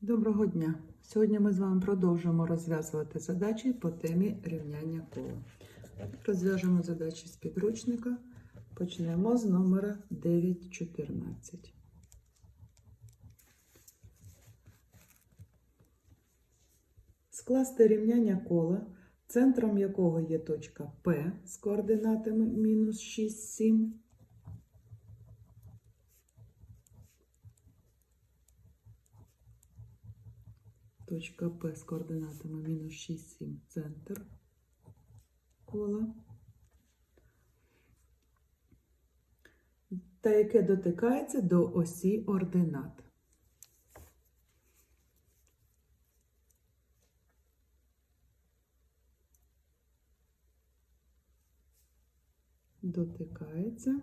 Доброго дня! Сьогодні ми з вами продовжуємо розв'язувати задачі по темі рівняння кола. Розв'яжемо задачі з підручника. Почнемо з номера 9.14. Скласти рівняння кола, центром якого є точка P з координатами мінус 6, 7. Точка П з координатами мінус 6, 7, центр кола. Та яке дотикається до осі ординат. Дотикається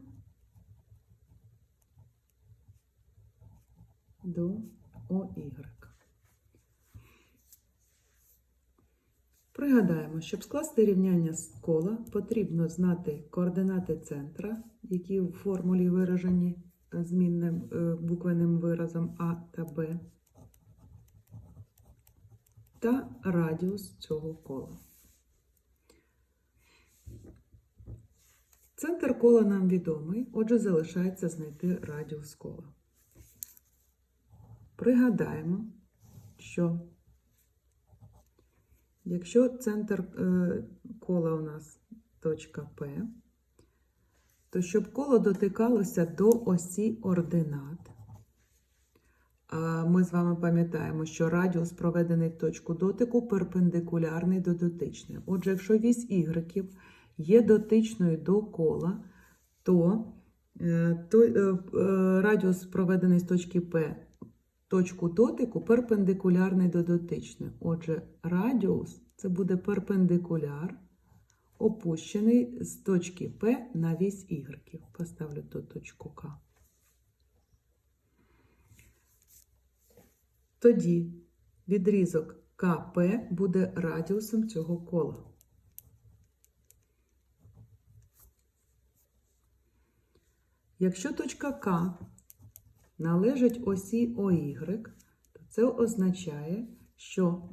до ОY. Пригадаємо, щоб скласти рівняння з кола, потрібно знати координати центра, які в формулі виражені змінним е, буквенним виразом А та Б, та радіус цього кола. Центр кола нам відомий, отже, залишається знайти радіус кола. Пригадаємо, що Якщо центр е, кола у нас точка П, то щоб коло дотикалося до осі ординат, ми з вами пам'ятаємо, що радіус, проведений в точку дотику, перпендикулярний до дотичної. Отже, якщо вісь Y є дотичною до кола, то, е, то е, радіус, проведений з точки П, точку дотику перпендикулярний до дотичної. Отже, радіус це буде перпендикуляр, опущений з точки П на вісь Y. Поставлю тут точку К. Тоді відрізок КП буде радіусом цього кола. Якщо точка К належить осі ОY, то це означає, що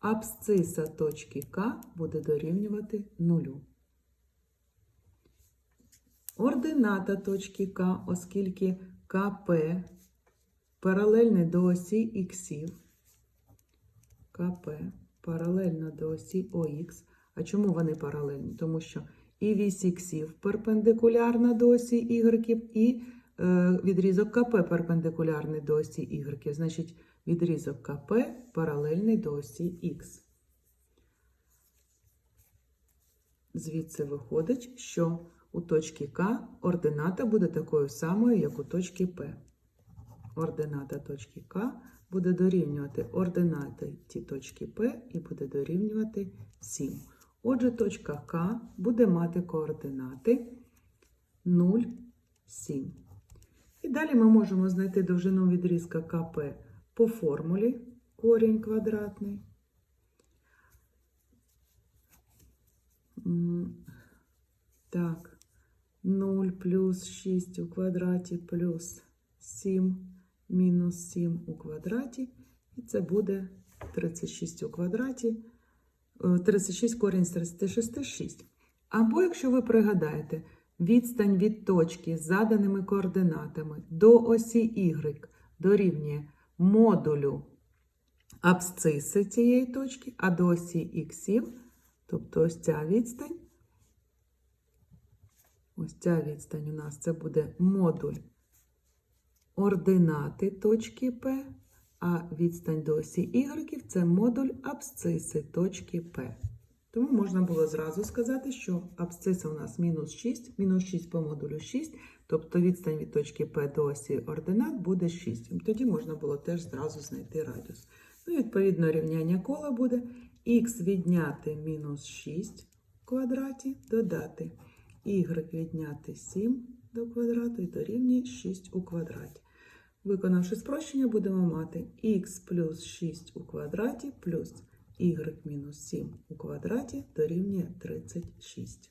абсциса точки К буде дорівнювати нулю. Ордината точки К, оскільки КП паралельний до осі іксів, КП паралельно до осі ОХ. А чому вони паралельні? Тому що і вісь іксів перпендикулярна до осі Y, і відрізок КП перпендикулярний до осі Y. Значить, відрізок КП паралельний до осі Х. Звідси виходить, що у точки К ордината буде такою самою, як у точки П. Ордината точки К буде дорівнювати ординаті точки П і буде дорівнювати 7. Отже, точка К буде мати координати 0, 7. І далі ми можемо знайти довжину відрізка КП по формулі корінь квадратний. Так, 0 плюс 6 у квадраті плюс 7 мінус 7 у квадраті. І це буде 36 у квадраті. 36 корінь з 36 6. Або, якщо ви пригадаєте, відстань від точки з заданими координатами до осі Y дорівнює модулю абсциси цієї точки, а до осі іксів, тобто ось ця відстань, ось ця відстань у нас це буде модуль ординати точки P, а відстань до осі Y це модуль абсциси точки P. Тому можна було зразу сказати, що абсциса у нас мінус 6, мінус 6 по модулю 6, тобто відстань від точки P до осі ординат буде 6. Тоді можна було теж зразу знайти радіус. Ну, відповідно, рівняння кола буде х відняти мінус 6 в квадраті, додати y відняти 7 до квадрату і дорівнює 6 у квадраті. Виконавши спрощення, будемо мати х плюс 6 у квадраті плюс y мінус 7 у квадраті дорівнює 36.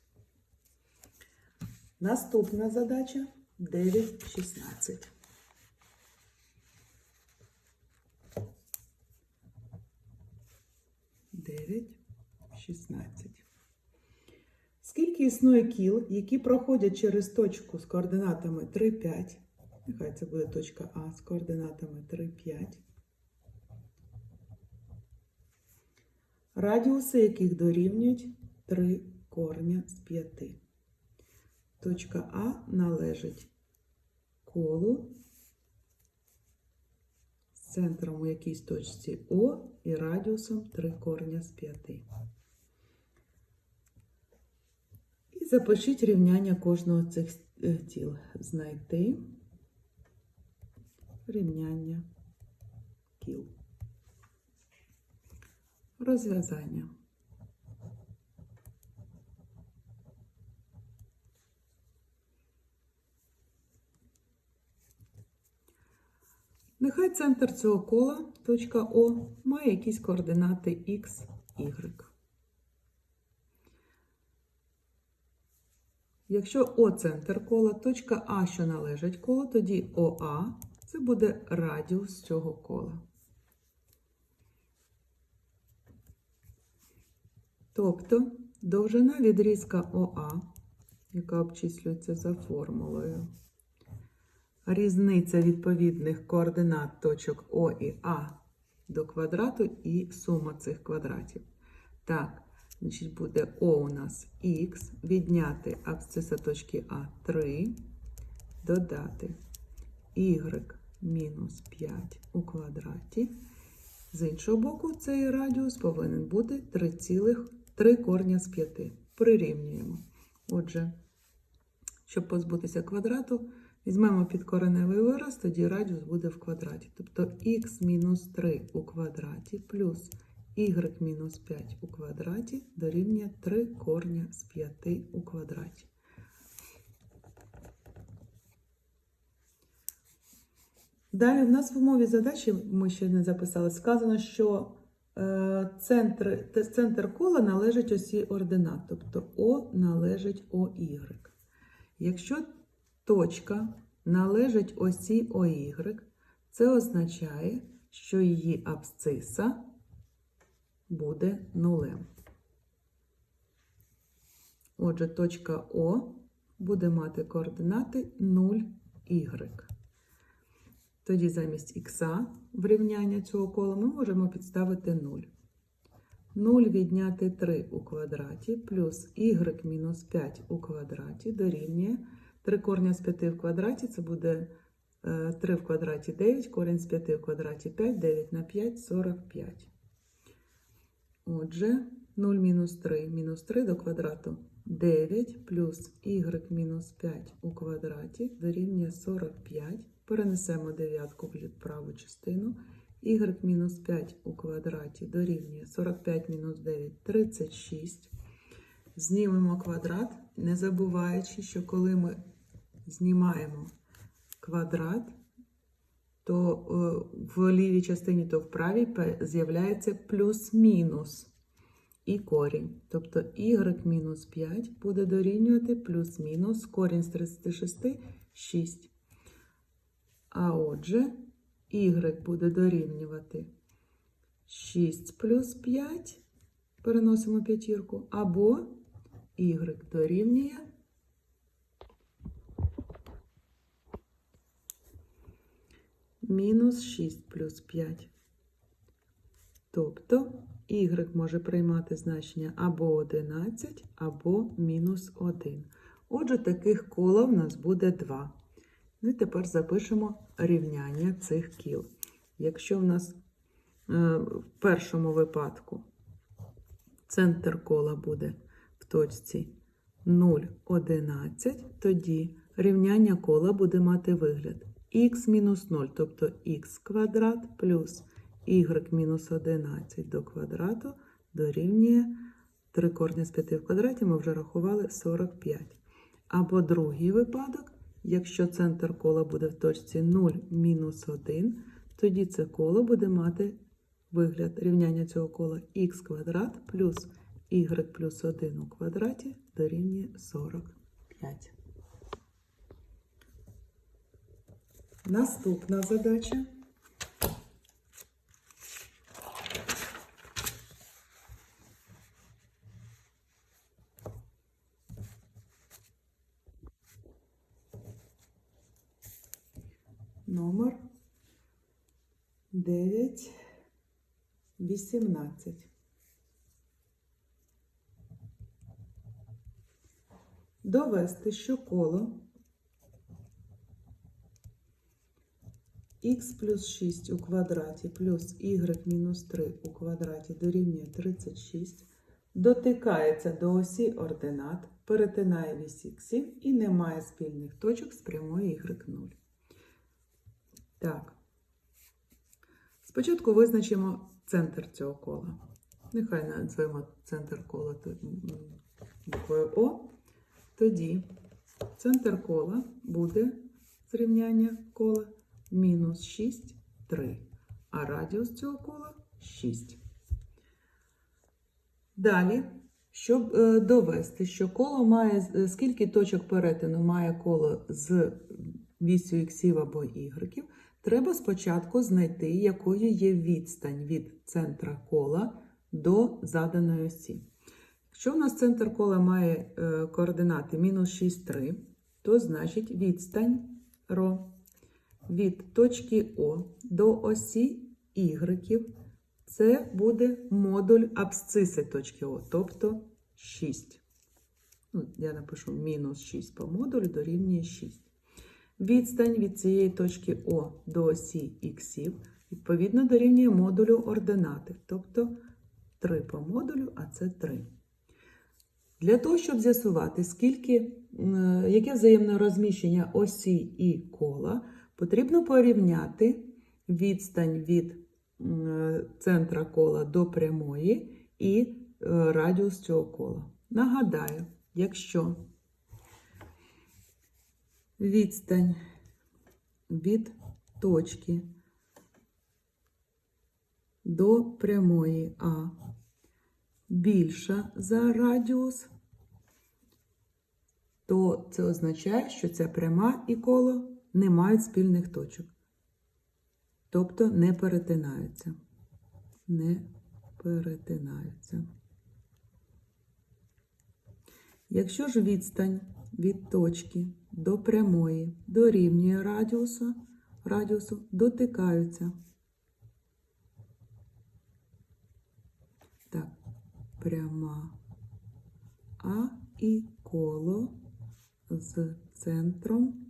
Наступна задача 9.16. 9, 16. Скільки існує кіл, які проходять через точку з координатами 3, 5? Нехай це буде точка А з координатами 3, 5. Радіуси яких дорівнюють 3 корня з 5. Точка А належить колу з центром у якійсь точці О і радіусом 3 корня з 5. І запишіть рівняння кожного з цих е, тіл. Знайти рівняння кіл. Розв'язання. Нехай центр цього кола, точка О, має якісь координати X, Y. Якщо О центр кола, точка А, що належить колу, тоді ОА це буде радіус цього кола. Тобто довжина відрізка ОА, яка обчислюється за формулою, різниця відповідних координат точок О і А до квадрату і сума цих квадратів. Так, значить буде О у нас Х, відняти абсциса точки А 3, додати y мінус 5 у квадраті. З іншого боку, цей радіус повинен бути 3,3 корня з 5. Прирівнюємо. Отже, щоб позбутися квадрату, візьмемо підкореневий вираз, тоді радіус буде в квадраті. Тобто х мінус 3 у квадраті плюс y мінус 5 у квадраті дорівнює 3 корня з 5 у квадраті. Далі в нас в умові задачі, ми ще не записали, сказано, що центр, центр кола належить осі ординат, тобто О належить ОY. Якщо точка належить осі ОY, це означає, що її абсциса буде нулем. Отже, точка О буде мати координати 0, y. Тоді замість х в рівняння цього кола ми можемо підставити 0. 0 відняти 3 у квадраті плюс y мінус 5 у квадраті дорівнює 3 корня з 5 в квадраті, це буде е, 3 в квадраті 9, корінь з 5 в квадраті 5, 9 на 5 – 45. Отже, 0 мінус 3 мінус 3 до квадрату 9 плюс y мінус 5 у квадраті дорівнює 45. Перенесемо дев'ятку в праву частину. y мінус 5 у квадраті дорівнює 45 мінус 9 – 36. Знімемо квадрат, не забуваючи, що коли ми знімаємо квадрат, то е, в лівій частині, то в правій з'являється плюс-мінус і корінь. Тобто y мінус 5 буде дорівнювати плюс-мінус корінь з 36 – 6. А отже, y буде дорівнювати 6 плюс 5, переносимо п'ятірку, або y дорівнює мінус 6 плюс 5. Тобто y може приймати значення або 11, або мінус 1. Отже, таких кола в нас буде 2. Ну і тепер запишемо рівняння цих кіл. Якщо в нас е, в першому випадку центр кола буде в точці 0, 11, тоді рівняння кола буде мати вигляд х мінус 0, тобто х квадрат плюс y мінус 11 до квадрату дорівнює 3 корня з 5 в квадраті, ми вже рахували 45. Або другий випадок, якщо центр кола буде в точці 0 мінус 1, тоді це коло буде мати вигляд рівняння цього кола х квадрат плюс y плюс 1 у квадраті дорівнює 45. Наступна задача. Номер 9, 18. Довести, що коло х плюс 6 у квадраті плюс y мінус 3 у квадраті дорівнює 36, дотикається до осі ординат, перетинає вісь іксів і не має спільних точок з прямою y0. Так. Спочатку визначимо центр цього кола. Нехай назвемо центр кола буквою О. Тоді центр кола буде зрівняння кола мінус 6, 3, а радіус цього кола 6. Далі, щоб е, довести, що коло має, е, скільки точок перетину має коло з вісю іксів або ігреків, треба спочатку знайти, якою є відстань від центра кола до заданої осі. Якщо в нас центр кола має е, координати мінус 6, 3, то значить відстань ρ від точки О до осі Y це буде модуль абсциси точки О, тобто 6. Ну, я напишу мінус 6 по модулю дорівнює 6. Відстань від цієї точки О до осі Х відповідно дорівнює модулю ординати, тобто 3 по модулю, а це 3. Для того, щоб з'ясувати, скільки, яке взаємне розміщення осі і кола, потрібно порівняти відстань від центра кола до прямої і е, радіус цього кола. Нагадаю, якщо відстань від точки до прямої А більша за радіус, то це означає, що ця пряма і коло не мають спільних точок. Тобто не перетинаються. Не перетинаються. Якщо ж відстань від точки до прямої дорівнює радіусу, радіусу дотикаються. Так, пряма А і коло з центром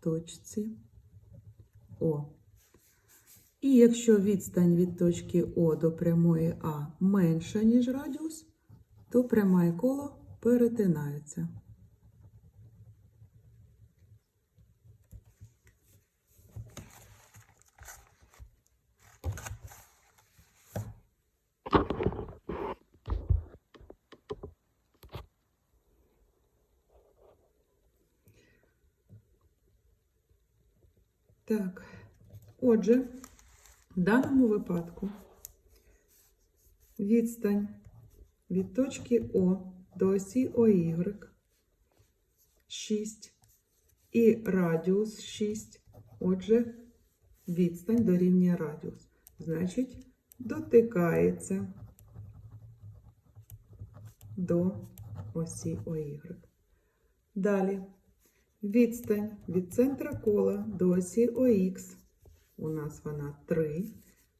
точці О. І якщо відстань від точки О до прямої А менша, ніж радіус, то пряма і коло перетинаються. Так, отже, в даному випадку відстань від точки О до осі ОY 6 і радіус 6. Отже, відстань дорівнює радіус. Значить, дотикається до осі ОY. Далі. Відстань від центра кола до осі ОХ у нас вона 3,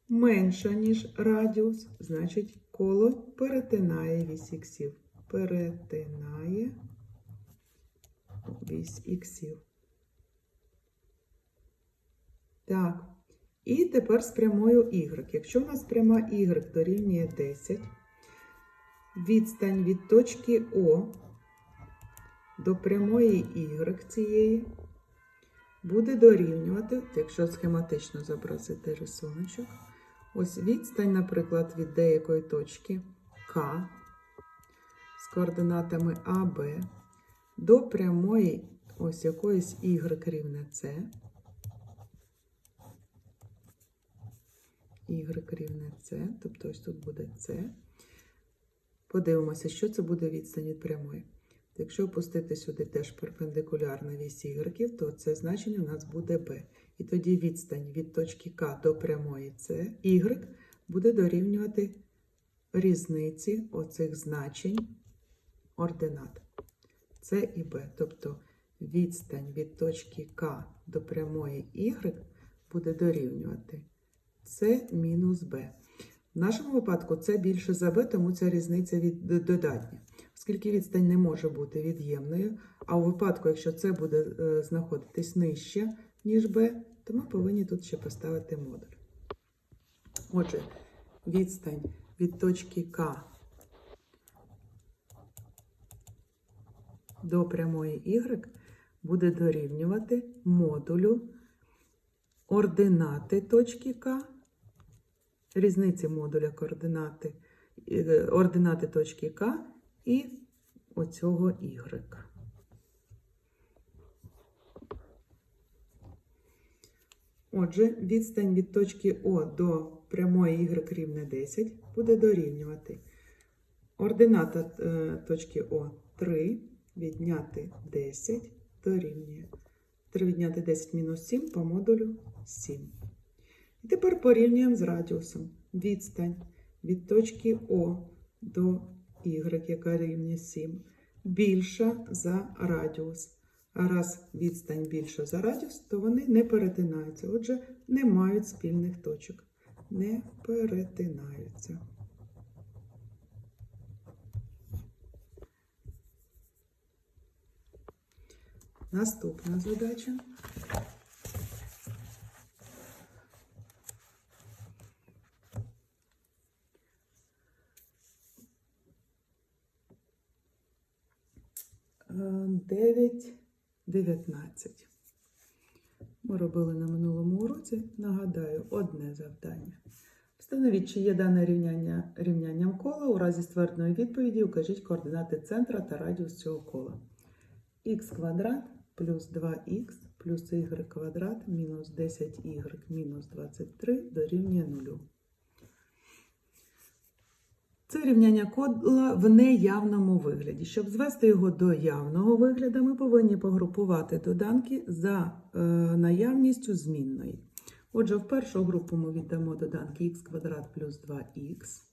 менша, ніж радіус, значить коло перетинає вісь іксів. Перетинає вісь іксів. Так, і тепер з прямою y. Якщо у нас пряма y дорівнює 10, відстань від точки О до прямої y цієї буде дорівнювати, якщо схематично зобразити рисуночок, ось відстань, наприклад, від деякої точки К з координатами А, до прямої ось якоїсь y рівне С. Y рівне С, тобто ось тут буде С. Подивимося, що це буде відстань від прямої. Якщо опустити сюди теж перпендикулярно вісі y, то це значення у нас буде b. І тоді відстань від точки К до прямої С y буде дорівнювати різниці оцих значень ординат С і Б. Тобто відстань від точки К до прямої Y буде дорівнювати С мінус Б. В нашому випадку це більше за Б, тому ця різниця від додатня. Оскільки відстань не може бути від'ємною, а у випадку, якщо це буде е, знаходитись нижче, ніж Б, то ми повинні тут ще поставити модуль. Отже, відстань від точки К до прямої Y буде дорівнювати модулю ординати точки К, різниці модуля координати, е, ординати точки К і оцього Y. Отже, відстань від точки О до прямої Y рівне 10 буде дорівнювати. Ордината е, точки О 3, відняти 10 дорівнює. 3 відняти 10 мінус 7 по модулю 7. І тепер порівнюємо з радіусом. Відстань від точки О до Y, яка рівня 7, більша за радіус. А раз відстань більша за радіус, то вони не перетинаються. Отже, не мають спільних точок. Не перетинаються. Наступна задача. Е, Дев'ять 19. Ми робили на минулому уроці. Нагадаю, одне завдання. Встановіть, чи є дане рівняння рівнянням кола. У разі ствердної відповіді укажіть координати центра та радіус цього кола. х квадрат плюс 2х плюс y квадрат мінус 10y мінус 23 дорівнює 0. Це рівняння кола в неявному вигляді. Щоб звести його до явного вигляду, ми повинні погрупувати доданки за е, наявністю змінної. Отже, в першу групу ми віддамо доданки х квадрат плюс 2х,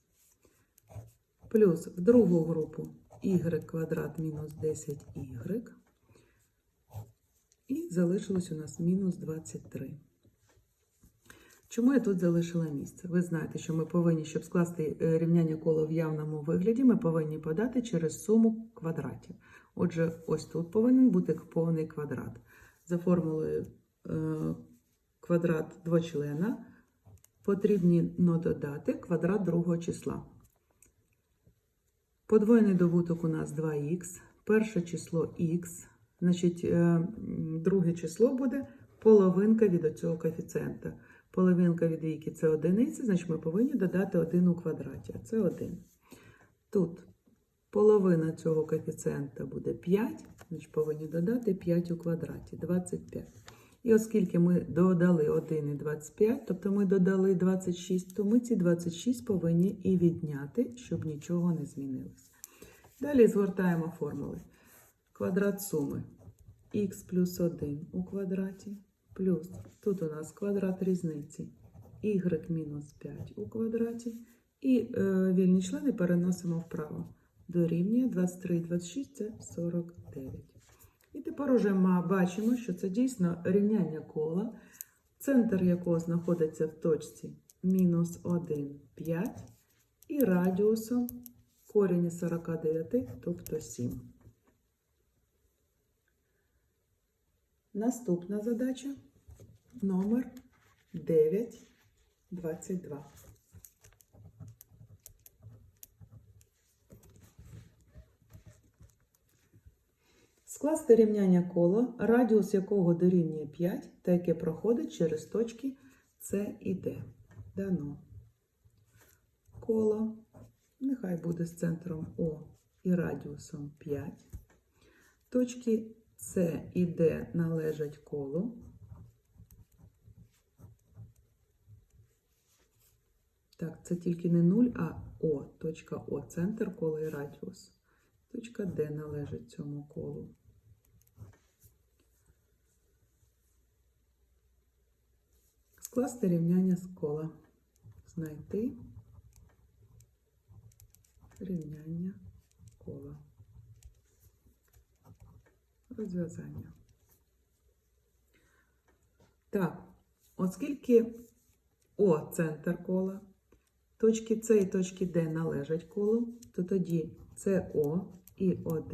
плюс в другу групу y квадрат мінус 10y. І залишилось у нас мінус 23. Чому я тут залишила місце? Ви знаєте, що ми повинні, щоб скласти е, рівняння кола в явному вигляді, ми повинні подати через суму квадратів. Отже, ось тут повинен бути повний квадрат. За формулою е, квадрат двочлена потрібно додати квадрат другого числа. Подвоєний добуток у нас 2х, перше число х, значить, е, друге число буде половинка від оцього коефіцієнта. Половинка від двійки це одиниця, значить ми повинні додати 1 у квадраті, це 1. Тут половина цього коефіцієнта буде 5, значить повинні додати 5 у квадраті, 25. І оскільки ми додали 1 і 25, тобто ми додали 26, то ми ці 26 повинні і відняти, щоб нічого не змінилося. Далі згортаємо формули. Квадрат суми х плюс 1 у квадраті плюс тут у нас квадрат різниці y мінус 5 у квадраті. І е, вільні члени переносимо вправо. Дорівнює 23 26 це 49. І тепер уже ми бачимо, що це дійсно рівняння кола, центр якого знаходиться в точці мінус 1, 5, і радіусом корінь 49, тобто 7. Наступна задача номер 922. Скласти рівняння кола, радіус якого дорівнює 5, та яке проходить через точки С і Д. Дано. Коло, нехай буде з центром О і радіусом 5. Точки С і Д належать колу. Так, це тільки не 0, а О, точка О, центр кола і радіус. Точка Д належить цьому колу. Скласти рівняння з кола. Знайти рівняння кола розв'язання. Так, оскільки О центр кола, точки С і точки Д належать колу, то тоді СО і ОД